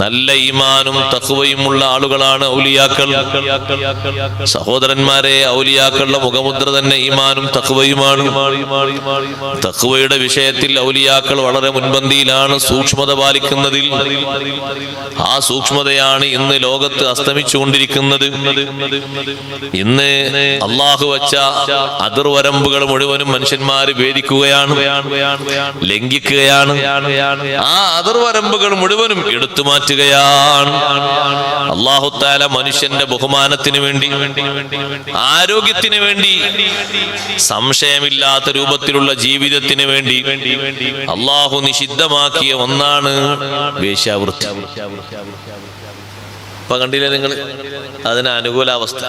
നല്ല ഈമാനും തഖ്വയും ഉള്ള ആളുകളാണ് ഔലിയാക്കൾ. സഹോദരന്മാരെ ഔലിയാക്കളുടെ മുഖമുദ്ര തന്നെ ഈമാനും തഖ്വയുമാണ്. തഖ്വയുടെ വിഷയത്തിൽ ഔലിയാക്കൾ വളരെ മുൻപന്തിയിലാണ് സൂക്ഷ്മത പാലിക്കുന്നതിൽ. ആ സൂക്ഷ്മതയാണ് ഇന്ന് ലോകത്ത് അസ്തമിച്ചുകൊണ്ടിരിക്കുന്നത്. ഇന്ന് അള്ളാഹു വച്ച അതിർവരമ്പുകൾ മുഴുവനും മനുഷ്യന്മാർ ഭേദിക്കുകയാണ് ലംഘിക്കുകയാണ്. ആ അതിർവരമ്പുകൾ മുഴുവനും എടുത്തു മാറ്റുകയാണ്. അള്ളാഹുത്താല മനുഷ്യന്റെ ബഹുമാനത്തിന് വേണ്ടി ആരോഗ്യത്തിന് വേണ്ടി സംശയമില്ലാത്ത രൂപത്തിലുള്ള ജീവിതത്തിന് വേണ്ടി അള്ളാഹു നിഷിദ്ധമാക്കിയ ഒന്നാണ് വേശ്യാവൃത്തി. ഇപ്പൊ കണ്ടില്ലേ നിങ്ങൾ? അതിന് അനുകൂല അവസ്ഥ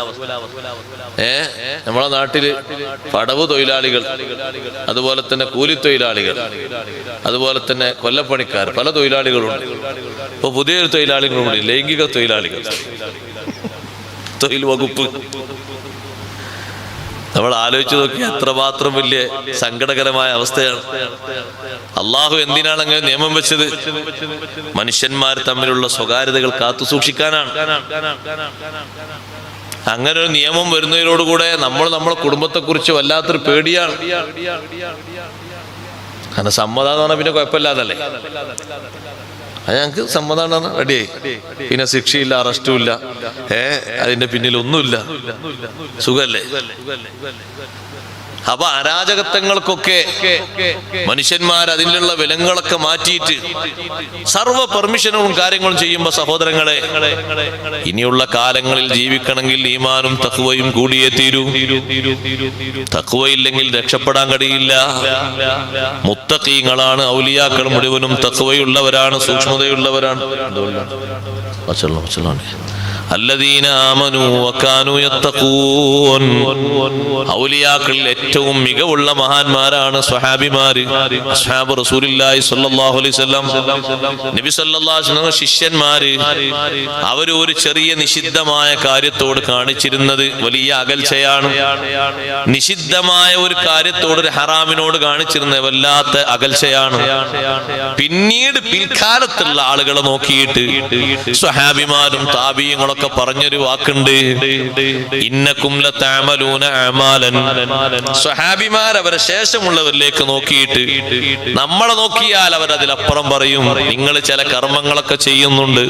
ഏ? നമ്മളെ നാട്ടിൽ പടവ് തൊഴിലാളികൾ അതുപോലെ തന്നെ കൂലി തൊഴിലാളികൾ അതുപോലെ തന്നെ കൊല്ലപ്പണിക്കാർ പല തൊഴിലാളികളുണ്ട്. ഇപ്പൊ പുതിയൊരു തൊഴിലാളികളുണ്ട് ലൈംഗിക തൊഴിലാളികൾ. തൊഴിൽ വകുപ്പ്. നമ്മൾ ആലോചിച്ച് നോക്കി എത്രമാത്രം വലിയ സങ്കടകരമായ അവസ്ഥയാണ്. അള്ളാഹു എന്തിനാണ് അങ്ങനെ നിയമം വെച്ചത്? മനുഷ്യന്മാർ തമ്മിലുള്ള സ്വകാര്യതകൾ കാത്തു സൂക്ഷിക്കാനാണ്. അങ്ങനെ ഒരു നിയമം വരുന്നതിനോടുകൂടെ നമ്മൾ നമ്മളെ കുടുംബത്തെക്കുറിച്ച് വല്ലാത്തൊരു പേടിയാണ്. കാരണം സമ്മതം എന്ന് പറഞ്ഞാൽ പിന്നെ കുഴപ്പമില്ലാതല്ലേ? അത് ഞങ്ങൾക്ക് സമ്മതമാണ്. റെഡിയായി പിന്നെ ശിക്ഷയില്ല അറസ്റ്റും ഇല്ല. ഏ അതിന്റെ പിന്നിൽ ഒന്നുമില്ല. സുഖല്ലേ? അപ്പൊ അരാജകത്വങ്ങൾക്കൊക്കെ മനുഷ്യന്മാർ അതിലുള്ള വിലങ്ങളൊക്കെ മാറ്റിയിട്ട് സർവ പെർമിഷനുകളും കാര്യങ്ങളും ചെയ്യുമ്പോ സഹോദരങ്ങളെ ഇനിയുള്ള കാലങ്ങളിൽ ജീവിക്കണമെങ്കിൽ ഈമാനും തക്കുവയും കൂടിയേ തീരൂ. തക്കുവയില്ലെങ്കിൽ രക്ഷപ്പെടാൻ കഴിയില്ല. മുത്തക്കീങ്ങളാണ് ഔലിയാക്കൾ മുഴുവനും തക്കുവയുള്ളവരാണ് സൂക്ഷ്മതയുള്ളവരാണ്. അല്ലദീന ആമനു വക്കാനു യത്തഖൂൻ. ഔലിയാക്കളിൽ ഏറ്റവും മികവുള്ള മഹാന്മാരാണ് സ്വഹാബിമാര്. അസ്ഹാബ് റസൂലുള്ളാഹി സ്വല്ലല്ലാഹു അലൈഹി വസല്ലം. നബി സല്ലല്ലാഹു അലൈഹി വസല്ലം ശിഷ്യന്മാര്. അവർ ഒരു ചെറിയ നിഷിദ്ധമായ കാര്യത്തോട് കാണിച്ചിരുന്നത് വലിയ അകൽച്ചയാണ്. നിഷിദ്ധമായ ഒരു കാര്യത്തോട് ഒരു ഹറാമിനോട് കാണിച്ചിരുന്ന വല്ലാത്ത അകൽച്ചയാണ്. പിന്നീട് പിൽക്കാലത്തുള്ള ആളുകളെ നോക്കിയിട്ട് സ്വഹാബിമാരും താപീയങ്ങളൊക്കെ പറഞ്ഞൊരു വാക്കുണ്ട്. അമാലൻ. സ്വഹാബിമാർ അവരെ ശേഷമുള്ളവരിലേക്ക് നോക്കിയിട്ട് നമ്മളെ നോക്കിയാൽ അവർ അതിലപ്പുറം പറയും. നിങ്ങൾ ചില കർമ്മങ്ങളൊക്കെ ചെയ്യുന്നുണ്ട്.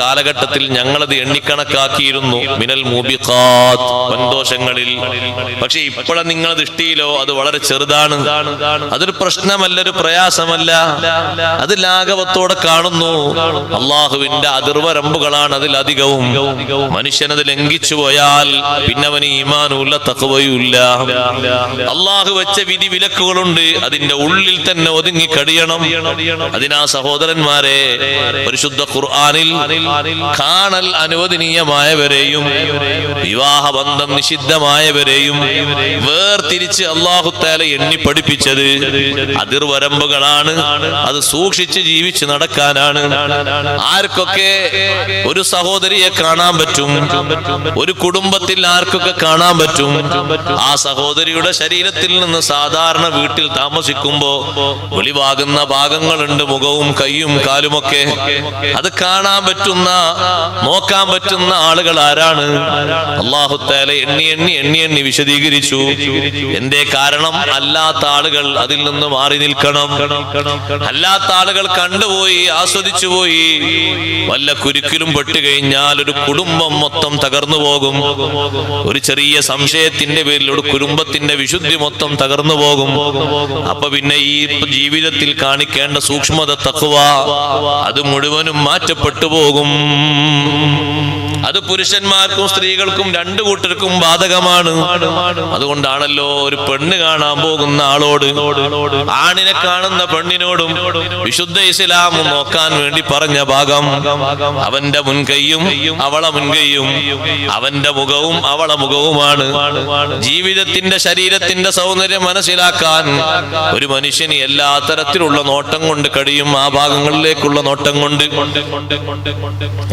കാലഘട്ടത്തിൽ ഞങ്ങളത് എണ്ണിക്കണക്കാക്കിയിരുന്നു. മിനൽ മൂബിഖാത്ത് സന്തോഷങ്ങളിൽ പക്ഷെ ഇപ്പോഴെ നിങ്ങളെ ദൃഷ്ടിയിലോ അത് വളരെ ചെറുതാണ്. അതൊരു പ്രശ്നമല്ല ഒരു അത് ലാഘവത്തോടെ കാണുന്നു. അള്ളാഹുവിന്റെ അതിർവരമ്പുകളാണ് അതിൽ അധികവും. മനുഷ്യനത് ലംഘിച്ചു പോയാൽ പിന്നെ അവന് ഈമാനുമില്ല തക്കവയുമില്ല അള്ളാഹു വെച്ച വിധി വിലക്കുകളുണ്ട്. അതിന്റെ ഉള്ളിൽ തന്നെ ഒതുങ്ങി കഴിയണം അതിനാ സഹോദരന്മാരെ പരിശുദ്ധ ഖുർആാനിൽ കാണൽ അനുവദനീയമായവരെയും വിവാഹബന്ധം നിഷിദ്ധമായവരെയും വേർതിരിച്ച് അള്ളാഹുത്താല എണ്ണി പഠിപ്പിച്ചത് അതിർവരമ്പുകളാണ്. അത് സൂക്ഷിച്ച് ജീവിച്ച് നടക്കാനാണ്. ആർക്കൊക്കെ ഒരു സഹോദരിയെ കാണാൻ പറ്റും? ഒരു കുടുംബത്തിൽ ആർക്കൊക്കെ കാണാൻ പറ്റും? ആ സഹോദരിയുടെ ശരീരത്തിൽ നിന്ന് സാധാരണ വീട്ടിൽ താമസിക്കുമ്പോ വെളിവാകുന്ന ഭാഗങ്ങളുണ്ട്. മുഖവും കൈയും കാലുമൊക്കെ. അത് കാണാൻ പറ്റുന്ന നോക്കാൻ പറ്റുന്ന ആളുകൾ ആരാണ്? അള്ളാഹുത്താല എണ്ണി എണ്ണി എണ്ണി എണ്ണി വിശദീകരിച്ചു. എന്റെ കാരണം? അല്ലാത്ത ആളുകൾ അതിൽ നിന്ന് മാറി നിൽക്കണം. അല്ലാത്ത ആളുകൾ കണ്ടുപോയി ആസ്വദിച്ചു പോയി വല്ല കുരുക്കിലും പെട്ടുകഴിഞ്ഞാൽ ഒരു കുടുംബം മൊത്തം തകർന്നു പോകും. ഒരു ചെറിയ സംശയത്തിന്റെ പേരിൽ ഒരു കുടുംബത്തിന്റെ വിശുദ്ധി മൊത്തം തകർന്നു പോകും. അപ്പൊ പിന്നെ ഈ ജീവിതത്തിൽ കാണിക്കേണ്ട സൂക്ഷ്മത തക്കുവ അത് മുഴുവനും മാറ്റപ്പെട്ടു പോകും. അത് പുരുഷന്മാർക്കും സ്ത്രീകൾക്കും രണ്ടു കൂട്ടർക്കും ബാധകമാണ്. അതുകൊണ്ടാണല്ലോ ഒരു പെണ്ണ് കാണാൻ പോകുന്ന ആളോട് ആണിനെ കാണുന്ന പെണ്ണിനോടും വിശുദ്ധ ഇസ്ലാം നോക്കാൻ വേണ്ടി പറഞ്ഞ ഭാഗം. അവന്റെ മുൻകൈയും അവളെ മുൻകൈയും അവന്റെ മുഖവും അവളെ മുഖവുമാണ്. ജീവിതത്തിന്റെ ശരീരത്തിന്റെ സൗന്ദര്യം മനസ്സിലാക്കാൻ ഒരു മനുഷ്യന് എല്ലാ തരത്തിലുള്ള നോട്ടം കൊണ്ട് കഴിയും ആ ഭാഗങ്ങളിലേക്കുള്ള നോട്ടം കൊണ്ട്.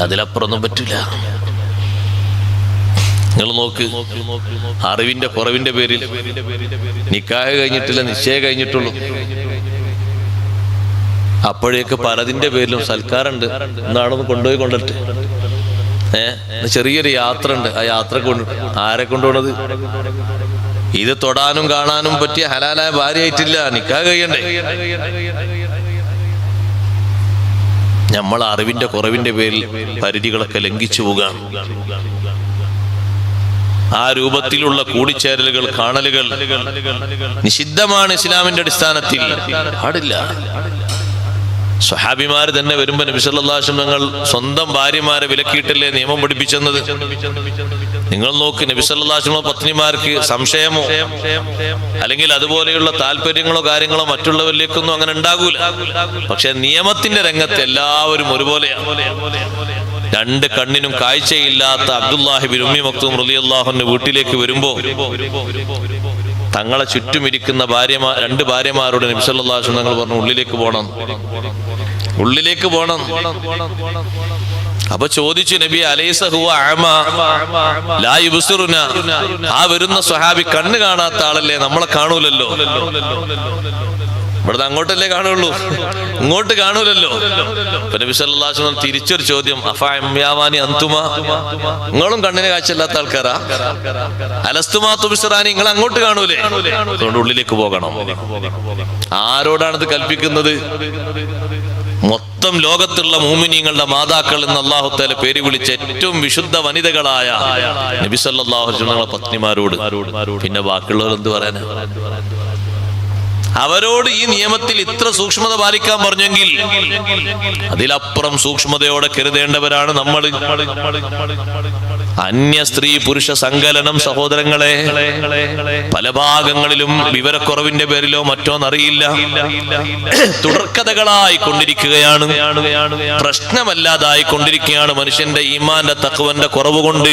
അതിലപ്പുറൊന്നും പറ്റില്ല. നിങ്ങൾ നോക്ക്. അറിവിന്റെ കുറവിന്റെ പേരിൽ. നിക്കായ കഴിഞ്ഞിട്ടില്ല നിശ്ചയം കഴിഞ്ഞിട്ടുള്ളൂ. അപ്പോഴേക്ക് പലതിന്റെ പേരിലും സൽക്കാരുണ്ട് എന്നാണെന്ന് കൊണ്ടുപോയി കൊണ്ടിട്ട്. ഏഹ് ചെറിയൊരു യാത്ര ഉണ്ട് ആ യാത്ര കൊണ്ട് ആരെ കൊണ്ടുപോണത്? ഇത് തൊടാനും കാണാനും പറ്റിയ ഹലാലായ ഭാര്യയായിട്ടില്ല. നിക്കാ കഴിയണ്ടേ? നമ്മൾ അറിവിന്റെ കുറവിന്റെ പേരിൽ പരിധികളൊക്കെ ലംഘിച്ചു പോകാണ് ആ രൂപത്തിലുള്ള കൂടിച്ചേരലുകൾ കാണലുകൾ നിഷിദ്ധമാണ് ഇസ്ലാമിന്റെ അടിസ്ഥാനത്തിൽ. പാടില്ല. സ്വഹാബിമാർ തന്നെ വരുമ്പോ നബിസല്ലാശം നിങ്ങൾ സ്വന്തം ഭാര്യമാരെ വിലക്കിയിട്ടല്ലേ നിയമം പഠിപ്പിച്ചെന്നത്? നിങ്ങൾ നോക്ക് നബിസല്ലാശമോ പത്നിമാർക്ക് സംശയമോ? അല്ലെങ്കിൽ അതുപോലെയുള്ള താല്പര്യങ്ങളോ കാര്യങ്ങളോ മറ്റുള്ളവരിലേക്കൊന്നും അങ്ങനെ ഉണ്ടാകൂല. പക്ഷെ നിയമത്തിന്റെ രംഗത്ത് എല്ലാവരും ഒരുപോലെയാണ് രണ്ട് കണ്ണിനും കാഴ്ചയില്ലാത്ത അബ്ദുല്ലാഹിബിൻ ഉമ്മി മക്തൂം അള്ളാഹുന്റെ വീട്ടിലേക്ക് വരുമ്പോ തങ്ങളെ ചുറ്റുമിരിക്കുന്ന ഭാര്യമാർ രണ്ട് ഭാര്യമാരോട് നബിസല്ലാഹു തങ്ങൾ പറഞ്ഞു ഉള്ളിലേക്ക് പോകണം ഉള്ളിലേക്ക് പോകണം അപ്പൊ ചോദിച്ചു നബി അലൈസ ഹുവ അഅമ ലാ യുബ്സിറുന. ആ വരുന്ന സ്വഹാബി കണ്ണ് കാണാത്ത ആളല്ലേ? നമ്മളെ കാണൂലല്ലോ. ഇവിടുന്ന് അങ്ങോട്ടല്ലേ കാണുള്ളൂ. ഇങ്ങോട്ട് കാണൂലല്ലോ. പിന്നെ തിരിച്ചൊരു ചോദ്യം അഫാമ്യാവാനി അന്തുമ? നിങ്ങളും കണ്ണിന് കാഴ്ചയില്ലാത്ത ആൾക്കാരാ. അലസ്തുമാ തുബിസറാനി? നിങ്ങൾ അങ്ങോട്ട് കാണൂലേ. അതുകൊണ്ട് ഉള്ളിലേക്ക് പോകണം. ആരോടാണിത് കൽപ്പിക്കുന്നത്? മൊത്തം ലോകത്തുള്ള മൂമിനിയങ്ങളുടെ മാതാക്കൾ എന്ന് അള്ളാഹുത്താല പേര് വിളിച്ച ഏറ്റവും വിശുദ്ധ വനിതകളായ നബി സല്ലല്ലാഹു അലൈഹി വസല്ലം പത്നിമാരോട്. പിന്നെ ബാക്കിയുള്ളവർ എന്ത് പറയാനാ? അവരോട് ഈ നിയമത്തിൽ ഇത്ര സൂക്ഷ്മത പാലിക്കാൻ പറഞ്ഞെങ്കിൽ അതിലപ്പുറം സൂക്ഷ്മതയോടെ കരുതേണ്ടവരാണ് നമ്മൾ അന്യ സ്ത്രീ പുരുഷ സങ്കലനം സഹോദരങ്ങളെ പല ഭാഗങ്ങളിലും വിവരക്കുറവിന്റെ പേരിലോ മറ്റോന്നറിയില്ല തുടർക്കഥകളായി കൊണ്ടിരിക്കുകയാണ്. പ്രശ്നമല്ലാതായി കൊണ്ടിരിക്കുകയാണ് മനുഷ്യന്റെ ഈമാന്റെ തക്കവന്റെ കുറവ് കൊണ്ട്.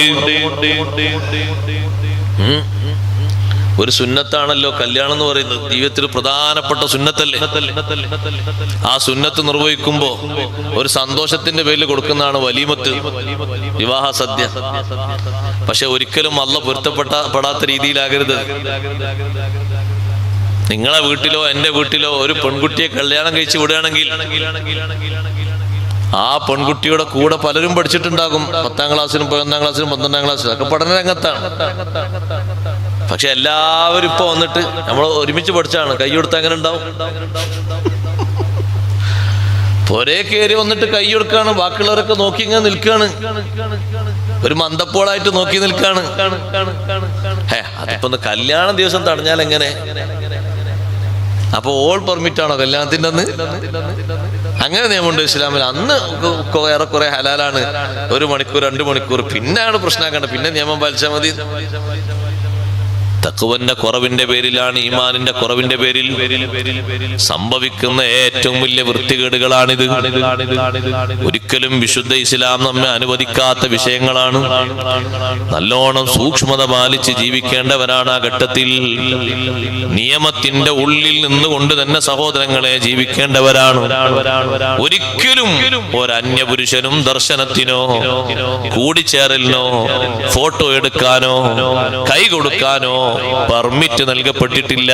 ഒരു സുന്നത്താണല്ലോ കല്യാണം എന്ന് പറയുന്നത്. ജീവിതത്തിൽ പ്രധാനപ്പെട്ട സുന്നത്തല്ലേ? ആ സുന്നത്ത് നിർവഹിക്കുമ്പോ ഒരു സന്തോഷത്തിന്റെ പേരിൽ കൊടുക്കുന്നതാണ് വലീമത്ത്. വിവാഹ സദ്യ. പക്ഷെ ഒരിക്കലും അല്ല പൊരുത്തപ്പെട്ട പെടാത്ത രീതിയിലാകരുത്. നിങ്ങളെ വീട്ടിലോ എന്റെ വീട്ടിലോ ഒരു പെൺകുട്ടിയെ കല്യാണം കഴിച്ച് വിടുകയാണെങ്കിൽ ആ പെൺകുട്ടിയുടെ കൂടെ പലരും പഠിച്ചിട്ടുണ്ടാകും. പത്താം ക്ലാസ്സിലും പതിനൊന്നാം ക്ലാസ്സിലും പന്ത്രണ്ടാം ക്ലാസ്സിലും. ഒക്കെ പഠന രംഗത്താണ് പക്ഷെ എല്ലാവരും ഇപ്പൊ വന്നിട്ട് നമ്മൾ ഒരുമിച്ച് പഠിച്ചാണ്. കൈ കൊടുത്ത് അങ്ങനെ ഉണ്ടാവും? പൊരേ കയറി വന്നിട്ട് കൈ കൊടുക്കാണ്. ബാക്കിയുള്ളവരൊക്കെ നോക്കി ഇങ്ങനെ നിൽക്കാണ്. ഒരു മന്ദപ്പോളായിട്ട് നോക്കി നിൽക്കാണ്. അതിപ്പോ കല്യാണ ദിവസം തടഞ്ഞാൽ എങ്ങനെ? അപ്പൊ ഓൾ പെർമിറ്റ് ആണോ കല്യാണത്തിന്റെ അന്ന്? അങ്ങനെ നിയമമുണ്ട് ഇസ്ലാമിൽ. അന്ന് ഏറെക്കുറെ ഹലാലാണ്. ഒരു മണിക്കൂർ രണ്ട് മണിക്കൂർ. പിന്നെയാണ് പ്രശ്നമാക്കേണ്ടത് പിന്നെ നിയമം പാലിച്ചാൽ മതി. തക്കുവന്റെ കുറവിന്റെ പേരിലാണ് ഈമാനിന്റെ കുറവിന്റെ പേരിൽ സംഭവിക്കുന്ന ഏറ്റവും വലിയ വൃത്തികേടുകളാണിത്. ഒരിക്കലും വിശുദ്ധ ഇസ്ലാം നമ്മെ അനുവദിക്കാത്ത വിഷയങ്ങളാണ്. നല്ലോണം സൂക്ഷ്മത പാലിച്ച് ജീവിക്കേണ്ടവരാണ് ആ ഘട്ടത്തിൽ. നിയമത്തിന്റെ ഉള്ളിൽ നിന്നുകൊണ്ട് തന്നെ സഹോദരങ്ങളെ ജീവിക്കേണ്ടവരാണ്. ഒരിക്കലും ഒരന്യപുരുഷനും ദർശനത്തിനോ കൂടിച്ചേരലിനോ ഫോട്ടോ എടുക്കാനോ കൈ കൊടുക്കാനോ പെർമിറ്റ് നൽകപ്പെട്ടിട്ടില്ല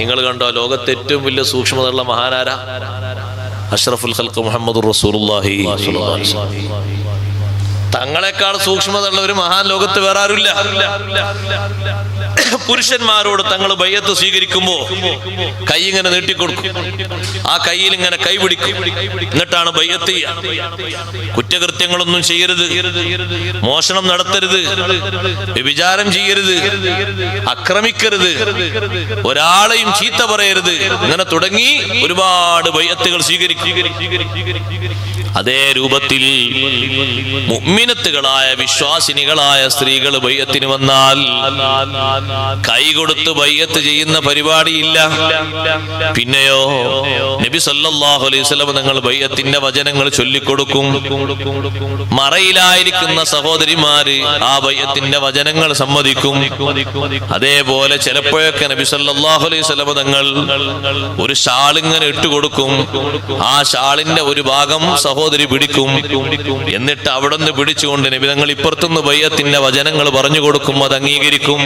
നിങ്ങൾ കണ്ടോ ലോകത്തെ ഏറ്റവും വലിയ സൂക്ഷ്മതയുള്ള മഹാനാര അഷ്റഫുൽ ഹൽക്ക് മുഹമ്മദ് വസല്ലം. തങ്ങളെക്കാൾ സൂക്ഷ്മതയുള്ള ഒരു മഹാൻ ലോകത്ത് വേറെ പുരുഷന്മാരോട് തങ്ങൾ ബയ്യത്ത് സ്വീകരിക്കുമ്പോ കൈ ഇങ്ങനെ നീട്ടിക്കൊടുക്കും. ആ കയ്യിൽ ഇങ്ങനെ കൈ പിടിക്കും. എന്നിട്ടാണ് ബയ്യത്ത് കുറ്റകൃത്യങ്ങളൊന്നും ചെയ്യരുത്. മോഷണം നടത്തരുത്. വിചാരം ചെയ്യരുത്. അക്രമിക്കരുത്. ഒരാളെയും ചീത്ത പറയരുത്. ഇങ്ങനെ തുടങ്ങി ഒരുപാട് ബയ്യത്തുകൾ സ്വീകരിക്കും. അതേ രൂപത്തിൽ മുഅ്മിനത്തുകളായ വിശ്വാസിനികളായ സ്ത്രീകൾ ബയ്യത്തിന് വന്നാൽ കൈ കൊടുത്ത് ബയ്യത്ത് ചെയ്യുന്ന പരിപാടിയില്ല. പിന്നെയോ നബി സല്ലല്ലാഹു അലൈഹി വസല്ലം നിങ്ങൾ ബയ്യത്തിന്റെ വചനങ്ങൾ ചൊല്ലിക്കൊടുക്കും. മറയിലായിരിക്കുന്ന സഹോദരിമാര് ആ ബയ്യത്തിന്റെ വചനങ്ങൾ സമ്മതിക്കും. അതേപോലെ ചിലപ്പോഴൊക്കെ നബി സല്ലല്ലാഹു അലൈഹി വസല്ലം തങ്ങൾ ഒരു ഷാളിങ്ങനെ ഇട്ടുകൊടുക്കും. ആ ഷാളിന്റെ ഒരു ഭാഗം സഹോദരി പിടിക്കും. എന്നിട്ട് അവിടെ നിന്ന് പിടിച്ച് പിടിച്ചുകൊണ്ട് നിബിതങ്ങൾ ഇപ്പുറത്തുനിന്ന് ബയ്യത്തിന്റെ വചനങ്ങൾ പറഞ്ഞു കൊടുക്കും അത് അംഗീകരിക്കും.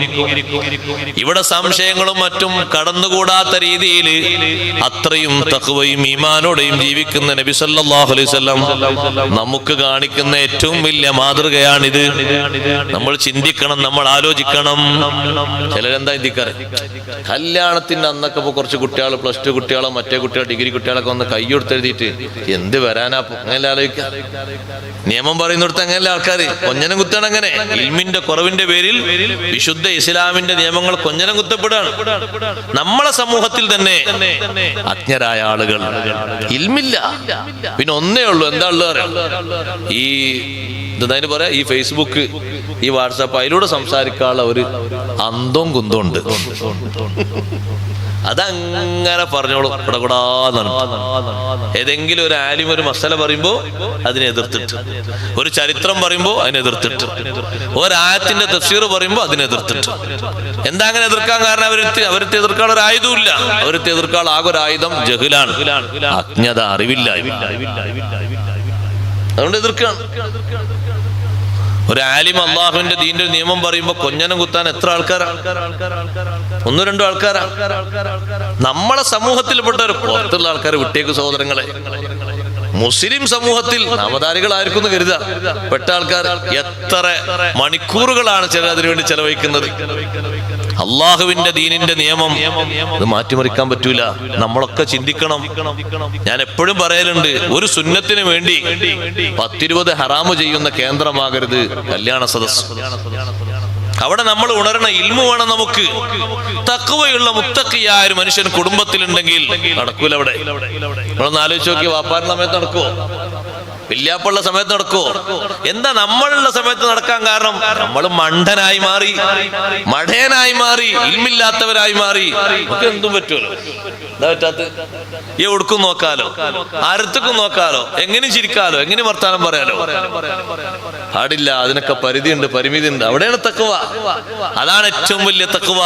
ഇവിടെ സംശയങ്ങളും മറ്റും കടന്നുകൂടാത്ത രീതിയിൽ അത്രയും തഹുവയും ഈമാനോടെയും ജീവിക്കുന്ന നബി സല്ലല്ലാഹു അലൈഹി വസല്ലം നമുക്ക് കാണിക്കുന്ന ഏറ്റവും വലിയ മാതൃകയാണിത്. നമ്മൾ ചിന്തിക്കണം നമ്മൾ ആലോചിക്കണം. ചിലരെന്താ ചിന്തിക്കാറ്? കല്യാണത്തിന്റെ അന്നൊക്കെ ഇപ്പൊ കുറച്ച് കുട്ടികൾ പ്ലസ് ടു കുട്ടികളോ മറ്റേ കുട്ടികൾ ഡിഗ്രി കുട്ടികളൊക്കെ വന്ന് കൈ കൊടുത്തെഴുതിയിട്ട് എന്ത് വരാനാ? അങ്ങനെ ആലോചിക്കുക നിയമം പറയുന്നിടത്ത് അങ്ങനെയല്ല ആൾക്കാർ കൊഞ്ഞനം കുത്താണ് അങ്ങനെ. ഇൽമിന്റെ കുറവിന്റെ പേരിൽ വിശുദ്ധ ഇസ്ലാമിന്റെ നിയമങ്ങൾ കൊഞ്ഞനം കുത്തപ്പെടാണ് നമ്മളെ സമൂഹത്തിൽ തന്നെ അജ്ഞരായ ആളുകൾ. ഇൽമില്ല. പിന്നെ ഒന്നേ ഉള്ളൂ. എന്താ ഉള്ളത് ഈ എന്തായാലും പറയാ? ഈ ഫേസ്ബുക്ക് ഈ വാട്സാപ്പ് അതിലൂടെ സംസാരിക്കാനുള്ള ഒരു അന്തവും കുന്തവും ഉണ്ട്. അതങ്ങനെ പറഞ്ഞോളൂ. കൂടാന്നാണ് ഏതെങ്കിലും ഒരു ആലിം ഒരു മസല പറയുമ്പോ അതിനെ എതിർത്തിട്ട്. ഒരു ചരിത്രം പറയുമ്പോ അതിനെ എതിർത്തിട്ട്. ഒരായത്തിന്റെ തഫ്സീർ പറയുമ്പോ അതിനെ എതിർത്തിട്ട്. എന്താ അങ്ങനെ എതിർക്കാൻ കാരണം? അവർ അവരത്തെ എതിർക്കാൻ ഒരു ആയുധമില്ല അവരത്തെ എതിർക്കാൻ ആകെ ഒരു ആയുധം ജഹുലാണ്. അജ്ഞത അറിവില്ല അതുകൊണ്ട് എതിർക്കാണ്. ഒരു ആലിം അള്ളാഹുവിന്റെ ദീന്റെ ഒരു നിയമം പറയുമ്പോ കൊഞ്ഞനം കുത്താൻ എത്ര ആൾക്കാരാ? ഒന്നു രണ്ടോ ആൾക്കാരാ? നമ്മളെ സമൂഹത്തിൽപ്പെട്ട ഒരു പുറത്തുള്ള ആൾക്കാർ വിട്ടേക്ക് സഹോദരങ്ങളെ. മുസ്ലിം സമൂഹത്തിൽ നവതാരികൾ ആർക്കും കരുതാ പെട്ട ആൾക്കാർ എത്ര മണിക്കൂറുകളാണ് ചിലർ അതിനുവേണ്ടി ചെലവഴിക്കുന്നത്? അള്ളാഹുവിന്റെ ദീനിന്റെ നിയമം അത് മാറ്റിമറിക്കാൻ പറ്റൂല. നമ്മളൊക്കെ ചിന്തിക്കണം. ഞാൻ എപ്പോഴും പറയലുണ്ട് ഒരു സുന്നത്തിന് വേണ്ടി പത്തിരുപത് ഹറാമ് ചെയ്യുന്ന കേന്ദ്രമാകരുത്. കല്യാണ സദസ് അവിടെ നമ്മൾ ഉണരണ ഇൽമു വേണം നമുക്ക്. തക്കവയുള്ള മുത്തക്കിയായ ഒരു മനുഷ്യൻ കുടുംബത്തിലുണ്ടെങ്കിൽ നടക്കൂല അവിടെ. നമ്മളൊന്ന് ആലോചിച്ച് നോക്കി വാപ്പാനുള്ള സമയത്ത് നടക്കുവോ? വല്യാപ്പുള്ള സമയത്ത് നടക്കുവോ? എന്താ നമ്മളുള്ള സമയത്ത് നടക്കാൻ കാരണം? നമ്മൾ മണ്ടനായി മാറി മഠേനായി മാറി ഇൽമില്ലാത്തവരായി മാറി. എന്തും പറ്റുമല്ലോ. എന്താ പറ്റാത്ത? എവിടക്കും നോക്കാലോ. ആരത്തേക്കും നോക്കാലോ. എങ്ങനെ ചിരിക്കാലോ? എങ്ങനെ വർത്താനം പറയാലോ? പാടില്ല അതിനൊക്കെ പരിമിതി ഉണ്ട് അവിടെയാണ് തക്കുവ അതാണ് ഏറ്റവും വലിയ തക്കുവ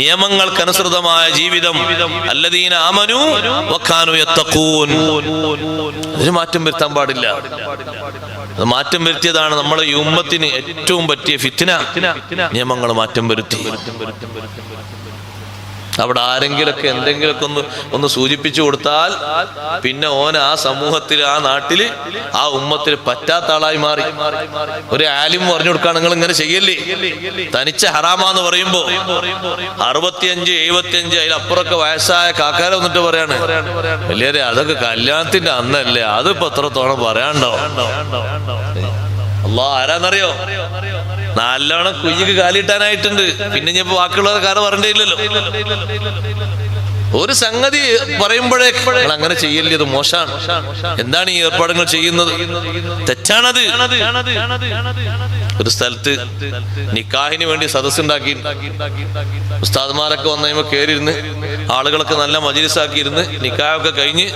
നിയമങ്ങൾക്കനുസൃതമായ ജീവിതം. അല്ലദീന ആമനു വക്കാനു യത്തഖൂൻ. അതിന് മാറ്റം വരുത്താൻ പാടില്ല. അത് മാറ്റം വരുത്തിയതാണ് നമ്മളെ ഈ ഉമ്മത്തിന് ഏറ്റവും പറ്റിയ ഫിത്തിന നിയമങ്ങൾ മാറ്റം വരുത്തി. അവിടെ ആരെങ്കിലൊക്കെ എന്തെങ്കിലുമൊക്കെ ഒന്ന് ഒന്ന് സൂചിപ്പിച്ചു കൊടുത്താൽ പിന്നെ ഓൻ ആ സമൂഹത്തിൽ ആ നാട്ടിൽ ആ ഉമ്മത്തിൽ പറ്റാത്ത ആളായി മാറി. ഒരു ആലിം പറഞ്ഞു കൊടുക്കാൻ നിങ്ങൾ ഇങ്ങനെ ചെയ്യല്ലേ? തനിച്ച ഹറാമാന്ന് പറയുമ്പോ അറുപത്തിയഞ്ച് എഴുപത്തിയഞ്ച് അതിലപ്പുറമൊക്കെ വയസ്സായ കാക്കാര വന്നിട്ട് പറയാണ് അല്ലേ അതൊക്കെ കല്യാണത്തിന്റെ അന്നല്ലേ? അതിപ്പോ എത്രത്തോളം പറയാണ്ടോ അല്ലാ ആരാന്നറിയോ? നല്ലോണം കുഞ്ഞിക്ക് കാലിട്ടാനായിട്ടുണ്ട്. പിന്നെ ഞാൻ ബാക്കിയുള്ളവരെ കാര്യം പറഞ്ഞില്ലല്ലോ ഒരു സംഗതി പറയുമ്പോഴേ അങ്ങനെ ചെയ്യല്ലേ അത് മോശാണ് എന്താണ് ഈ ഏർപ്പാടുകൾ ചെയ്യുന്നത്? തെറ്റാണത്. ഒരു സ്ഥലത്ത് നിക്കാഹിന് വേണ്ടി സദസ്സുണ്ടാക്കി ഉസ്താദ്മാരൊക്കെ വന്നു കഴിയുമ്പോൾ കയറിയിരുന്ന് ആളുകളൊക്കെ നല്ല മജിലിസാക്കിയിരുന്ന് നിക്കാഹൊക്കെ കഴിഞ്ഞ്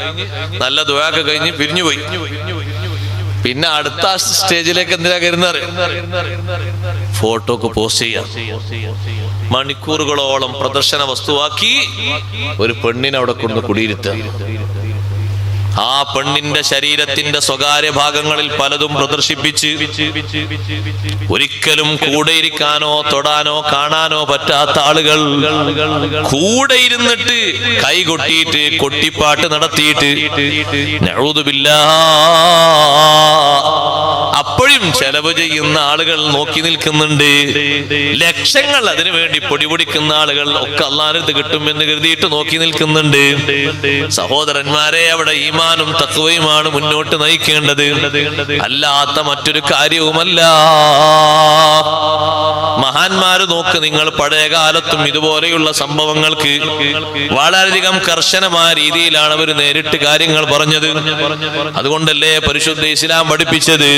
നല്ല ദ്വയൊക്കെ കഴിഞ്ഞ് പിരിഞ്ഞുപോയി. പിന്നെ അടുത്ത സ്റ്റേജിലേക്ക് എന്തിനാ കരുന്നത് ഫോട്ടോക്ക് പോസ്റ്റ് ചെയ്യാം. മണിക്കൂറുകളോളം പ്രദർശന വസ്തുവാക്കി ഒരു പെണ്ണിനെ അവിടെ കൊണ്ട് കുടിയിരുത്തുക. ആ പെണ്ണിന്റെ ശരീരത്തിന്റെ സ്വകാര്യ ഭാഗങ്ങളിൽ പലതും പ്രദർശിപ്പിച്ച് ഒരിക്കലും കൂടെ ഇരിക്കാനോ തൊടാനോ കാണാനോ പറ്റാത്ത ആളുകൾ കൂടെ ഇരുന്നിട്ട് കൈ കൊട്ടിയിട്ട് കൊട്ടിപ്പാട്ട് നടത്തിയിട്ട് അപ്പോഴും ചെലവ് ചെയ്യുന്ന ആളുകൾ നോക്കി നിൽക്കുന്നുണ്ട്. ലക്ഷങ്ങൾ അതിനു വേണ്ടി പൊടിപൊടിക്കുന്ന ആളുകൾ ഒക്കെ അള്ളാനത്ത് കിട്ടുമെന്ന് കരുതിയിട്ട് നോക്കി നിൽക്കുന്നുണ്ട്. സഹോദരന്മാരെ അവിടെ ഈമാനും തക്കവയുമാണ് മുന്നോട്ട് നയിക്കേണ്ടത്. അല്ലാത്ത മറ്റൊരു കാര്യവുമല്ല. മഹാന്മാര് നോക്ക് നിങ്ങൾ പഴയ കാലത്തും ഇതുപോലെയുള്ള സംഭവങ്ങൾക്ക് വളരെയധികം കർശനമായ രീതിയിലാണ് അവർ നേരിട്ട് കാര്യങ്ങൾ പറഞ്ഞത്. അതുകൊണ്ടല്ലേ പരിശുദ്ധ ഇസ്ലാം പഠിപ്പിച്ചത്?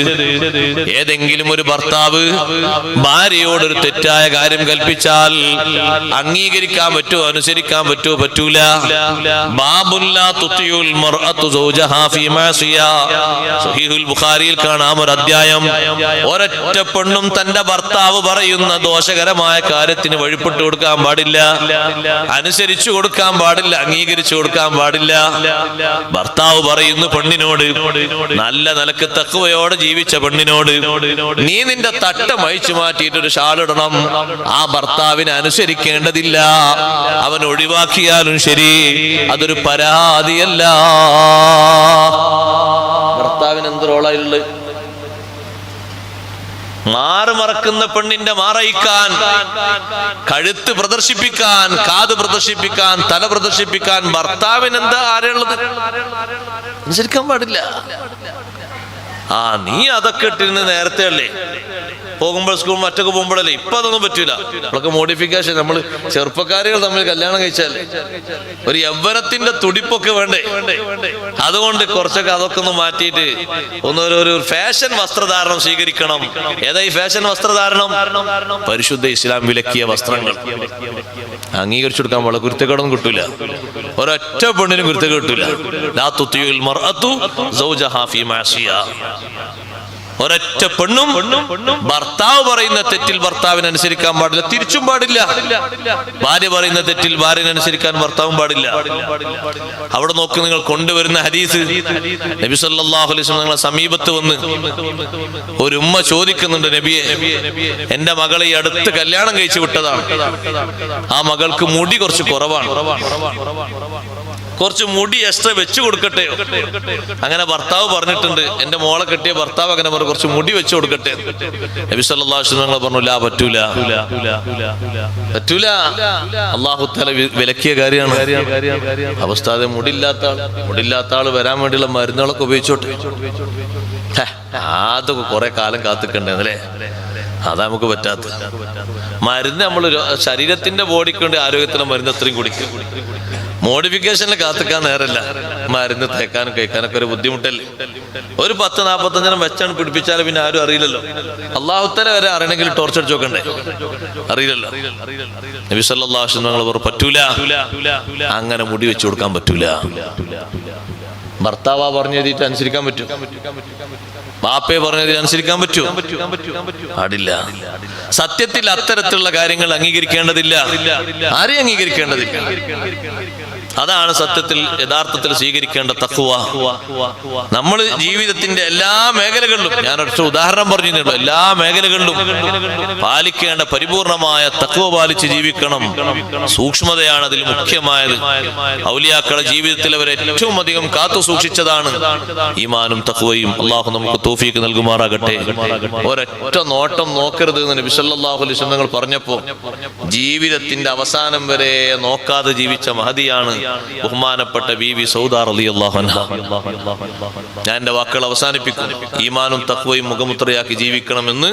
ഏതെങ്കിലും ഒരു ഭർത്താവ് ഭാര്യയോട് ഒരു തെറ്റായ കാര്യം കൽപ്പിച്ചാൽ അംഗീകരിക്കാൻ പറ്റുമോ അനുസരിക്കാൻ പറ്റുമോ പറ്റൂല? ബാബുല്ല തുത്തിയുൽ കാണാം ഒരു ഒരൊറ്റ പെണ്ണും തന്റെ ഭർത്താവ് പറയുന്ന പറയുന്ന ദോഷകരമായ കാര്യത്തിന് വഴിപ്പെട്ടു കൊടുക്കാൻ പാടില്ല. അനുസരിച്ചു കൊടുക്കാൻ പാടില്ല അംഗീകരിച്ചു കൊടുക്കാൻ പാടില്ല. ഭർത്താവ് പറയുന്നു പെണ്ണിനോട് നല്ല നിലയ്ക്ക് തക്കുവയോടെ ജീവിച്ച പെണ്ണിനോട് നീ നിന്റെ തട്ടം അഴിച്ചു മാറ്റിയിട്ട് ഒരു ഷാളിടണം ആ ഭർത്താവിനെ അനുസരിക്കേണ്ടതില്ല. അവൻ ഒഴിവാക്കിയാലും ശരി അതൊരു പരാതിയല്ല. ഭർത്താവിന് എന്ത് റോളായിട്ടുള്ളത് മാറ് മറക്കുന്ന പെണ്ണിന്റെ മാറയിക്കാൻ കഴുത്ത് പ്രദർശിപ്പിക്കാൻ കാത് പ്രദർശിപ്പിക്കാൻ തല പ്രദർശിപ്പിക്കാൻ ഭർത്താവിന് എന്താ ആരെയുള്ളത്? അനുസരിക്കാൻ പാടില്ല. ആ നീ അതൊക്കെ ഇട്ടിരുന്ന് നേരത്തെ അല്ലേ പോകുമ്പോൾ സ്കൂൾ മറ്റൊക്കെ പോകുമ്പോഴല്ലേ? ഇപ്പൊ അതൊന്നും പറ്റൂല. നമ്മളൊക്കെ മോഡിഫിക്കേഷൻ നമ്മൾ ചെറുപ്പക്കാരികൾ തമ്മിൽ കല്യാണം കഴിച്ചാൽ ഒരു യൗവനത്തിന്റെ തുടിപ്പൊക്കെ വേണ്ടേ? അതുകൊണ്ട് കുറച്ചൊക്കെ അതൊക്കെ ഒന്ന് മാറ്റിയിട്ട് ഒന്ന് ഒരു- ഫാഷൻ വസ്ത്രധാരണം സ്വീകരിക്കണം. ഏതായി ഫാഷൻ വസ്ത്രധാരണം? പരിശുദ്ധ ഇസ്ലാം വിലക്കിയ വസ്ത്രങ്ങൾ. അംഗീകരിച്ചു കൊടുക്കാൻ വളരെ കുരുത്തക്കേടൊന്നും കിട്ടൂല. ഒരൊറ്റ പെണ്ണിനും കുരുത്തക്കേട് മർഅത്തു സൗജഹാ ഫീ ഒരൊറ്റ പെണ്ണും ഭർത്താവ് പറയുന്ന തെറ്റിൽ ഭർത്താവിന് അനുസരിക്കാൻ പാടില്ല. തിരിച്ചും പാടില്ല. ഭാര്യ പറയുന്ന തെറ്റിൽ ഭാര്യനെ അനുസരിക്കാൻ ഭർത്താവും പാടില്ല. അവിടെ നോക്ക് നിങ്ങൾ കൊണ്ടുവരുന്ന ഹദീസ്. നബി സല്ലല്ലാഹു അലൈഹി നിങ്ങളെ സമീപത്ത് വന്ന് ഒരു ഉമ്മ ചോദിക്കുന്നുണ്ട് നബിയെ എന്റെ മകളെ ഈ അടുത്ത് കല്യാണം കഴിച്ചു വിട്ടതാണ്. ആ മകൾക്ക് മുടി കുറച്ച് കുറവാണ്. കുറച്ച് മുടി എക്സ്ട്രാ വെച്ചു കൊടുക്കട്ടെ. അങ്ങനെ ഭർത്താവ് പറഞ്ഞിട്ടുണ്ട് എന്റെ മോളെ കെട്ടിയ ഭർത്താവ് അങ്ങനെ പറഞ്ഞു കുറച്ച് മുടി വെച്ചു കൊടുക്കട്ടെ. നബി സല്ലല്ലാഹു അലൈഹി വസല്ലം പറഞ്ഞു ലാ പറ്റൂല. പറ്റൂല. അള്ളാഹു വിലക്കിയ കാര്യമാണ്. അവസ്ഥാതെ മുടിയില്ലാത്ത ആൾ മുടിയില്ലാത്ത ആൾ വരാൻ വേണ്ടിയുള്ള മരുന്നുകളൊക്കെ ഉപയോഗിച്ചോട്ടെ. അതൊക്കെ കുറെ കാലം കാത്തിക്കണ്ടേ അതാ നമുക്ക് പറ്റാത്ത മരുന്ന് നമ്മൾ ശരീരത്തിന്റെ ബോഡിക്ക് വേണ്ടി ആരോഗ്യത്തിന് മരുന്ന് അത്രയും കുടിക്കും. മോഡിഫിക്കേഷനിൽ കാത്തിക്കാൻ നേരല്ല മരുന്ന് തേക്കാനും കഴിക്കാനൊക്കെ ഒരു ബുദ്ധിമുട്ടല്ലേ? ഒരു പത്ത് നാപ്പത്തഞ്ചെണ്ണം വെച്ചാണ് പിടിപ്പിച്ചാൽ പിന്നെ ആരും അറിയില്ലല്ലോ. അള്ളാഹുത്തല വരെ അറിയണമെങ്കിൽ ടോർച്ച് അടിച്ച് നോക്കണ്ടേ അറിയില്ലല്ലോ. നബി പറ്റൂല. അങ്ങനെ മുടി വെച്ചു കൊടുക്കാൻ പറ്റൂല. ഭർത്താവാ പറഞ്ഞു എഴുതിയിട്ട് അനുസരിക്കാൻ പറ്റും. ബാപ്പയെ പറഞ്ഞതിൽ അനുസരിക്കാൻ പറ്റൂ. പാടില്ല. സത്യത്തിൽ അത്തരത്തിലുള്ള കാര്യങ്ങൾ അംഗീകരിക്കേണ്ടതില്ല. ആരെയും അംഗീകരിക്കേണ്ടതില്ല. അതാണ് സത്യത്തിൽ യഥാർത്ഥത്തിൽ സ്വീകരിക്കേണ്ട തക്കുവ നമ്മൾ ജീവിതത്തിന്റെ എല്ലാ മേഖലകളിലും ഞാൻ ഒരു ഉദാഹരണം പറഞ്ഞിട്ടുള്ളൂ എല്ലാ മേഖലകളിലും പാലിക്കേണ്ട പരിപൂർണമായ തക്കുവ പാലിച്ച് ജീവിക്കണം. സൂക്ഷ്മതയാണ് അതിൽ മുഖ്യമായത്. ഔലിയാക്കളെ ജീവിതത്തിൽ അവർ ഏറ്റവും അധികം കാത്തു സൂക്ഷിച്ചതാണ്. ഈമാനും തക്കുവയും അള്ളാഹു നമുക്ക് തോഫീക്ക് നൽകുമാറാകട്ടെ. ഒരൊറ്റ നോട്ടം നോക്കരുത് എന്ന് നബി സല്ലല്ലാഹു അലൈഹി വസല്ലം തങ്ങൾ പറഞ്ഞപ്പോ ജീവിതത്തിന്റെ അവസാനം വരെ നോക്കാതെ ജീവിച്ച മഹതിയാണ് ബഹുമാനപ്പെട്ട ബി വി സൗദാർ അലി അള്ളാഹു ഞാൻ എന്റെ വാക്കുകൾ അവസാനിപ്പിക്കും. ഈമാനും തക്വയും മുഖമുത്രയാക്കി ജീവിക്കണമെന്ന്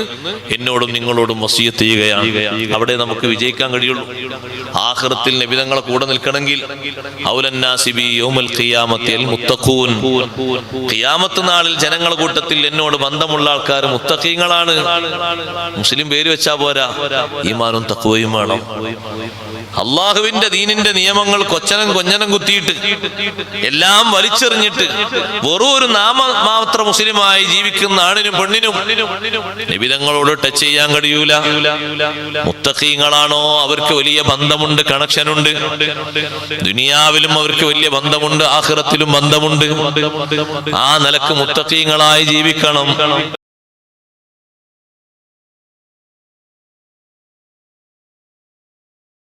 എന്നോടും നിങ്ങളോടും വസീയത്ത് ചെയ്യുകയാണ്. അവിടെ നമുക്ക് വിജയിക്കാൻ കഴിയുള്ളൂ. ആഹൃത്തിൽ നബിതങ്ങളെ കൂടെ നിൽക്കണമെങ്കിൽ ഖിയാമത്ത് നാളിൽ ജനങ്ങളുടെ കൂട്ടത്തിൽ എന്നോട് ബന്ധമുള്ള ആൾക്കാർ മുത്തഖീങ്ങളാണ്. മുസ്ലിം പേര് വെച്ചാ പോരാ. ഈമാനും തക്വയും വേണം. അള്ളാഹുവിന്റെ ദീനിന്റെ നിയമങ്ങൾ കൊച്ചനം കൊഞ്ഞനം കുത്തിയിട്ട് എല്ലാം വലിച്ചെറിഞ്ഞിട്ട് വെറും ഒരു നാമ മാത്ര മുസ്ലിമായി ജീവിക്കുന്ന ആണിനും പെണ്ണിനും നിബിതങ്ങളോട് ടച്ച് ചെയ്യാൻ കഴിയൂല. മുത്തഖീങ്ങളാണോ? അവർക്ക് വലിയ ബന്ധമുണ്ട് കണക്ഷനുണ്ട് ദുനിയാവിലും അവർക്ക് വലിയ ബന്ധമുണ്ട് ആഹ്റത്തിലും ബന്ധമുണ്ട്. ആ നിലയ്ക്ക് മുത്തഖീങ്ങളായി ജീവിക്കണം.